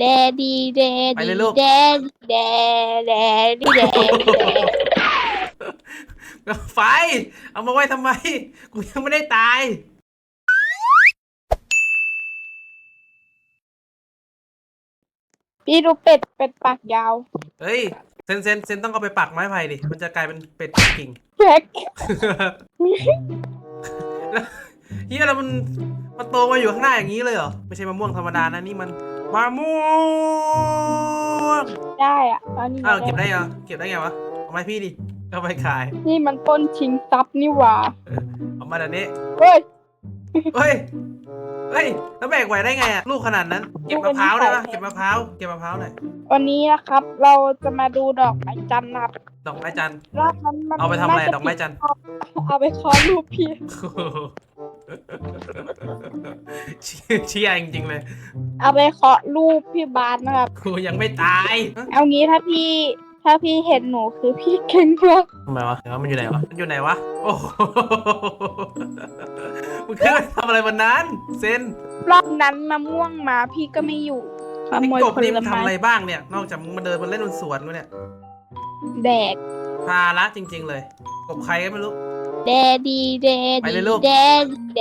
แดดีแดไปดีเลยลูก แดแดแดดีแดแดไฟ เอามาไว้ทำไม กูยังไม่ได้ตาย พี่ดูเป็ดเป็ดปากยาวเฮ้ย เซนเซนเซนต้องเอาไปปักไม้ไผ่ดิ มันจะกลายเป็นเป็ดกิ่ง แพ็กแล้วเฮียแล้วมันมันโตมาอยู่ข้างหน้าอย่างนี้เลยเหรอ ไม่ใช่มะม่วงธรรมดานะนี่มัน มะม่วงได้อะอันนี้อ้าวเก็บได้เหรอเก็บได้ไงวะเอามาให้พี่ดิเอาไปขาย นี่มันต้นชิงทรัพย์นี่หว่าเอามาแบบนี้เฮ้ยเฮ้ยเฮ้ยแล้วแบกไหวได้ไงอะลูกขนาดนั้น เก็บมะพร้าวได้ปะเก็บมะพร้าวเก็บมะพร้าวหน่อยวันนี้นะครับ เราจะมาดูดอกไม้จันทร์นะครับดอกไม้จันทร์รอบนั้นมันเอาไปทำอะไรน่าจดอกไม้จันทร์เอาไปคอรูปพี่ เชี่ยเชี่ยจริงๆเลยเอาไปเคาะรูปพี่บาสนะครับ กูยังไม่ตายเอางี้ถ้าพี่ ถ้าพี่เห็นหนูคือพี่เก่งมากทำไมวะเดี๋ยวมันอยู่ไหนวะมันอยู่ไหนวะ โอ้โหมึงขึ้นไปทำอะไรบนนั้น เซนรอบนั้นมะม่วงมาพี่ก็ไม่อยู่ขไอ้โมยกบผนี่ลมันทำไม้อะไรบ้างเนี่ย นอกจากมึงมาเดินมาเล่นบนสวนกูเนี่ยแดกภาระจริง ๆ เลย กบใครก็ไม่รู้ แดดีแดไปดีเลยลูก แดแด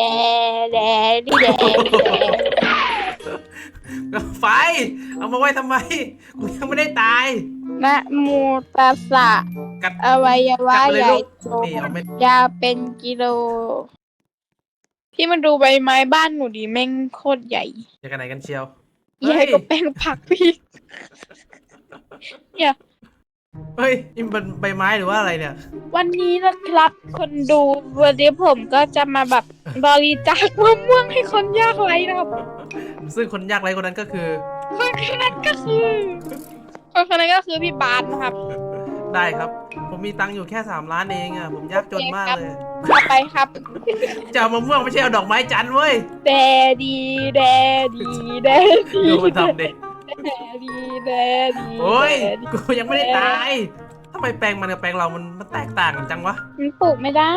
แดดีแดแดไฟ เอามาไว้ทำไม กูยังไม่ได้ตาย นะโมตัสสะกัดอวัยวะกัดไปเลยใหญ่ลูกโตนี่เอาไม่ยาวเป็นกิโล พี่มาดูใบไม้บ้านหนูดีแม่งโคตรใหญ่ จะกันไหนกันเชียวใหญ่กว่าแป้งผักพี่เนี่ย เฮ้ยนี่มันใบไม้หรือว่าอะไรเนี่ย วันนี้นะครับคนดูวันนี้ผมก็จะมาแบบบริจาคมะม่วงให้คนยากไร้นะครับซึ่งคนยากไรคนนั้นก็คือ คนคนนั้นก็คือคนคนนั้นก็คือพี่บาสนะครับ ได้ครับ ผมมีตังค์อยู่แค่สามล้านเองอะผมยากจนมากเลยเอาไปครับจะเอามะม่วงไม่ใช่เอาดอกไม้จันทร์เว้ยแดดีแดดีแดดีดูมันทำดิแดดีแดดีโอ้ยแดดีกูยังไม่ได้ตายทำไมแปลงมันกับแปลงเรามันมันแตกต่างกันจังวะ มันปลูกไม่ได้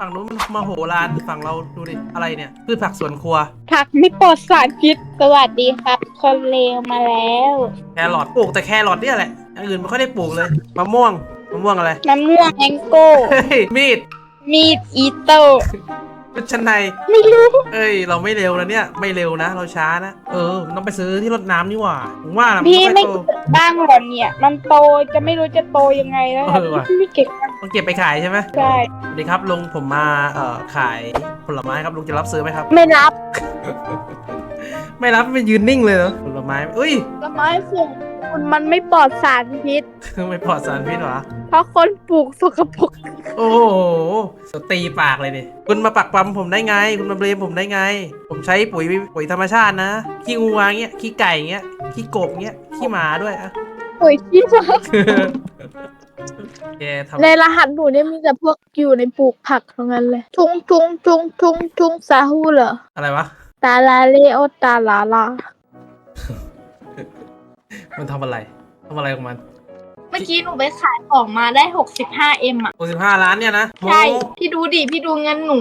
ฝั่งนู้นมันมาโหรานฝั่งเราดูดิ อะไรเนี่ยพืชผักสวนครัว ผักไม่ปลอดสารพิษ สวัสดีครับ คนเลวมาแล้ว แครอทปลูกแต่แครอทเนี่ยแหละอย่างอื่นไม่ค่อยได้ปลูกเลย มะม่วง มะม่วงอะไรมะม่วงแองโก้ เฮ้ยมีด มีดอีโต้ ชุดชั้นในไม่รู้ เอ้ย เราไม่เร็วนะเนี่ย ไม่เร็วนะ เราช้านะ เออมันต้องไปซื้อที่รดน้ำนี่หว่าผมว่านะมันพี่ต้องไม่ไปโต เกิดบ้างเหรอเนี่ย มันโตจะไม่รู้จะโตยังไงแล้วเออว่ะ พี่ไม่เก่งนะต้องเก็บไปขายใช่ไหมใช่สวัสดีครับลุงผมมาเอ่อขายผลไม้ครับลุงจะรับซื้อไหมครับ ไม่รับไม่รับไม่ยืนนิ่งเลยเหรอผลไม้อุ้ย ต้นไม้สูง คุณมันไม่ปลอดสารพิษ ไม่ปลอดสารพิษเหรอ เพราะคนปลูกสกปรกโอ้โหสตีปากเลยดิคุณมาปักปั๊มผมได้ไง คุณมาเบรมผมได้ไง ผมใช้ปุ๋ยปุ๋ยธรรมชาตินะขี้งัวเงี้ยขี้ไก่เงี้ยขี้กบเงี้ยขี้หมาด้วยอะปุ๋ยขี้ฟ้าแกทำในรหัสหนูเนี่ยมีแต่พวกอยู่ในปลูกผักทั้งนั้นเลย ทุงทุงทุงทุงทุงซาฮูเหรออะไรวะตาลาเลโอตาลาลา มันทำอะไรทำอะไรของมันเมื่อกี้หนูไปขายของมาได้ 65M อะ หกสิบห้าล้านเนี่ยนะใช่โอ้พี่ดูดิ พี่ดูเงินหนู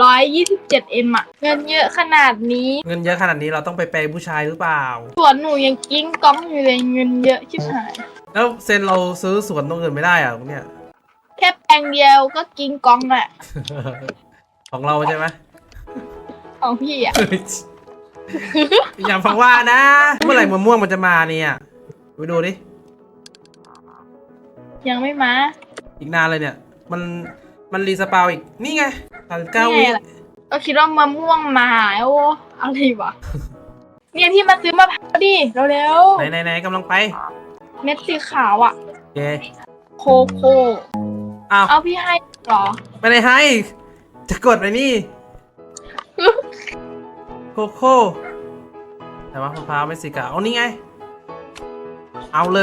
127M อะ เงินเยอะขนาดนี้ เงินเยอะขนาดนี้เราต้องไปแปลผู้ชายหรือเปล่า ส่วนหนูยังกิ้งก้องอยู่เลยเงินเยอะชิบหาย แล้วเซนเราซื้อสวนตรงอื่นไม่ได้เหรอะเนี่ย แค่แปลงเดียวก็กิ้งก้องอะของเราใช่ไหมของพี่อะ อย่าฟังว่านะ เมื่อไหร่มะม่วงมันจะมาเนี่ยไปดูดิ ยังไม่มาอีกนานเลยเนี่ย มัน มันรีสปาวอีก นี่ไงสามสิบเก้านี่วิไงล่ะก็คิดว่ามะม่วงมาโอ้อะไรวะ เนี่ยที่มาซื้อมะพร้าวดิเร็วไหนไหนไหนกำลังไปๆเม็ดสีขาวอะโอเคโคโค่อ้าว เอาพี่ให้เหรอ ไม่ได้ให้ จะกดไปนี่ โคโค่แต่ว่ามะพร้าวไม่สิกาเอานี่ไง เอาเล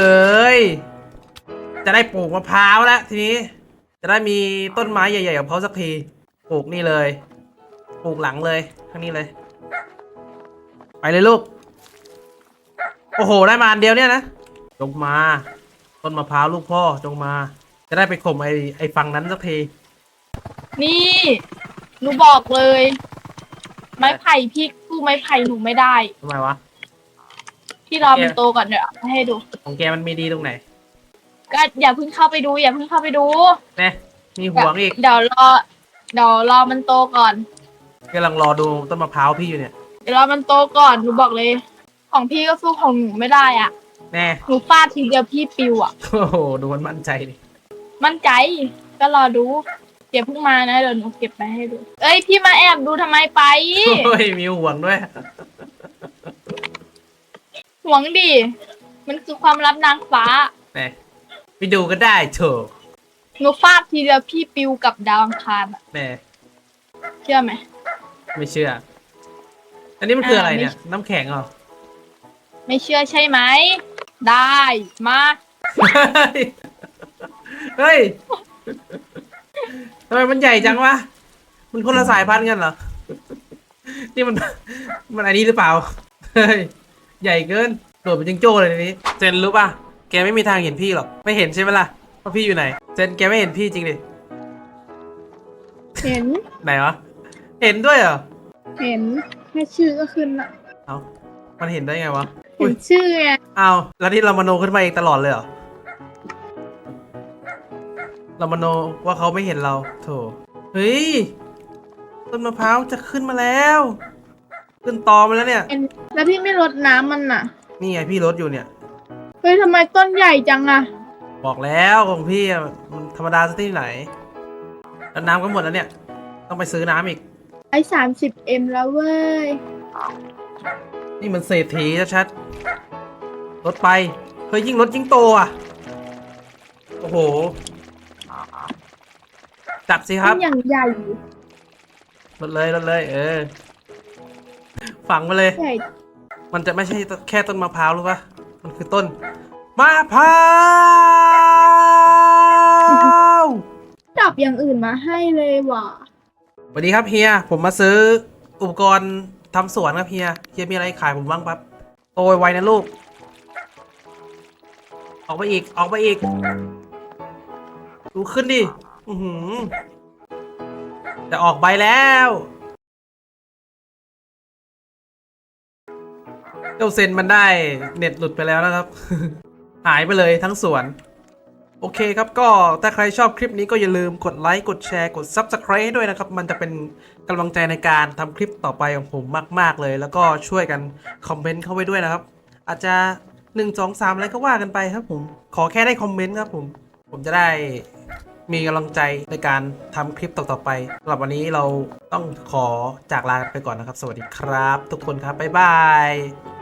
ย จะได้ปลูกมะพร้าวแล้วทีนี้ จะได้มีต้นไม้ใหญ่ๆกับเขาสักที ปลูกนี่เลย ปลูกหลังเลยข้างนี้เลย ไปเลยลูก โอ้โห ได้มาอันเดียวเนี่ยนะ จงมา ต้นมะพร้าวลูกพ่อจงมา จะได้ไปข่มไอ้ไอ้ฝั่งนั้นสักที นี่หนูบอกเลย ไม้ไผ่พี่ กู้ไม้ไผ่หนูไม่ได้ ทำไมวะ พี่พี่รอมันโตก่อนเดี๋ยวเอาให้ดู ของแกมันมีดีตรงไหนก็อย่าเพิ่งเข้าไปดู อย่าเพิ่งเข้าไปดู แน่มีห่วงอีกเดี๋ยวรอ เดี๋ยวรอมันโตก่อน กำลังรอดูต้นมะพร้าวพี่อยู่เนี่ย เดี๋ยวรอมันโตก่อนหนูบอกเลย ของพี่ก็สู้ของหนูไม่ได้อะแน่หนูฟาดทีเดียวพี่ปิวอะ โอ้โหดูมันมั่นใจดิมั่นใจก็รอดู เดี๋ยวเพิ่งมานะเดี๋ยวหนูเก็บไปให้ดู เอ้ยพี่มาแอบดูทำไมไป โอ้ยมีห่วงด้วย หวงดิ มันคือความลับนางฟ้าแน่ไปดูก็ได้เถอะหนูฟาดทีเดียวพี่ปิวกับดาวอังคารอะแน่เชื่อไหม ไม่เชื่อ อันนี้มันคืออะไรอ่าไม่เนี่ย น้ำแข็งเหรอ ไม่เชื่อใช่ไหม ได้ มา เฮ้ยเฮ้ย ทำไมมันใหญ่จังวะ มันคนละสายพันธุ์กันเหรอ นี่มัน มันอันนี้หรือเปล่า เฮ้ย ใหญ่เกิน โดดเป็นจิงโจ้เลยในนี้เจนรู้ป่ะ แกไม่มีทางเห็นพี่หรอก ไม่เห็นใช่ไหมล่ะว่าพี่อยู่ไหนเจนแกไม่เห็นพี่จริงดิ เห็น ไหนวะ เห็นด้วยเหรอ เห็นแค่ชื่อก็ขึ้นละเอ้ามันเห็นได้ไงวะ เห็นชื่อไงเอาแล้วที่เรามโนขึ้นมาเองตลอดเลยเหรอ เรามโนว่าเขาไม่เห็นเรา โถ เฮ้ย ต้นมะพร้าวจะขึ้นมาแล้ว ขึ้นตอมาแล้วเนี่ยเห็นแล้วพี่ไม่รดน้ำมันน่ะ นี่ไงพี่รถอยู่เนี่ย เฮ้ยทำไมต้นใหญ่จังอะบอกแล้วของพี่อะมันธรรมดาสักที่ไหนแล้วน้ำก็หมดแล้วเนี่ย ต้องไปซื้อน้ำอีก ไอ้สามสิบเอ็มแล้วเว้ย นี่มันเศรษฐีชัดๆรถไป เฮ้ยยิ่งรถยิ่งโตอะ โอ้โห จัดสิครับต้นอย่างใหญ่รถเลยรถเลย เออ ฝังไปเลย ใหญ่มันจะไม่ใช่แค่ต้นมะพร้าวหรือปะมันคือต้นมะพร้าวจับอย่างอื่นมาให้เลยว่ะสวัสดีครับเฮีย ผมมาซื้ออุปกรณ์ทำสวนครับเฮีย เฮียมีอะไรขายผมบ้างครับโตไวๆนะลูก ออกไปอีก ออกไปอีก ดูขึ้นดิ อือหือจะออกใบแล้ว เจ้าเซนมันได้เน็ตหลุดไปแล้วนะครับ หายไปเลยทั้งสวน โอเคครับก็ถ้าใครชอบคลิปนี้ก็อย่าลืมกดไลค์ กดแชร์ กด Subscribe ให้ด้วยนะครับ มันจะเป็นกำลังใจในการทำคลิปต่อไปของผมมาก ๆ เลย แล้วก็ช่วยกันคอมเมนต์เข้าไว้ด้วยนะครับ อาจจะ 1 2 3 อะไรก็ว่ากันไปครับผม ขอแค่ได้คอมเมนต์ครับผม ผมจะได้ มีกำลังใจในการทำคลิปต่อๆไปสำหรับวันนี้เราต้องขอจากลาไปก่อนนะครับ สวัสดีครับ ทุกคนครับบ๊ายบาย